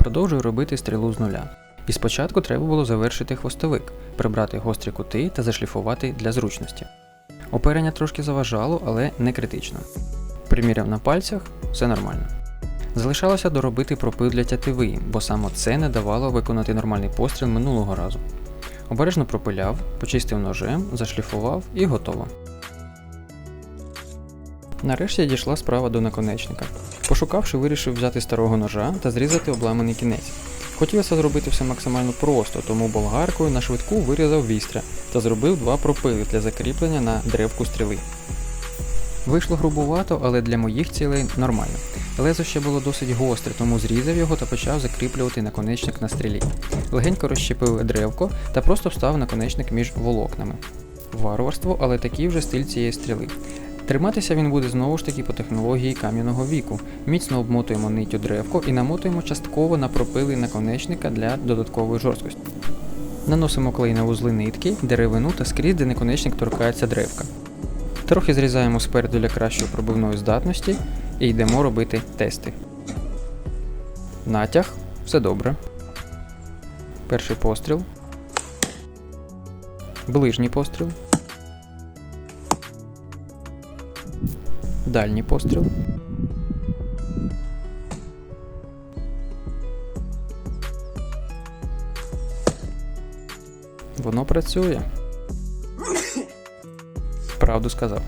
Продовжую робити стрілу з нуля. І спочатку треба було завершити хвостовик, прибрати гострі кути та зашліфувати для зручності. Оперення трошки заважало, але не критично. Приміряв на пальцях, все нормально. Залишалося доробити пропил для тятиви, бо саме це не давало виконати нормальний постріл минулого разу. Обережно пропиляв, почистив ножем, зашліфував і готово. Нарешті дійшла справа до наконечника. Пошукавши, вирішив взяти старого ножа та зрізати обламаний кінець. Хотілося зробити все максимально просто, тому болгаркою на швидку вирізав вістря та зробив два пропили для закріплення на древку стріли. Вийшло грубувато, але для моїх цілей нормально. Лезо ще було досить гостре, тому зрізав його та почав закріплювати наконечник на стрілі. Легенько розщепив древко та просто встав наконечник між волокнами. Варварство, але такий вже стиль цієї стріли. Триматися він буде знову ж таки по технології кам'яного віку. Міцно обмотуємо ниттю древко і намотуємо частково на пропили наконечника для додаткової жорсткості. Наносимо клей на вузли нитки, деревину та скрізь, де наконечник торкається древка. Трохи зрізаємо спереду для кращої пробивної здатності і йдемо робити тести. Натяг, все добре. Перший постріл. Ближній постріл. Дальній постріл. Воно працює. Правду сказав.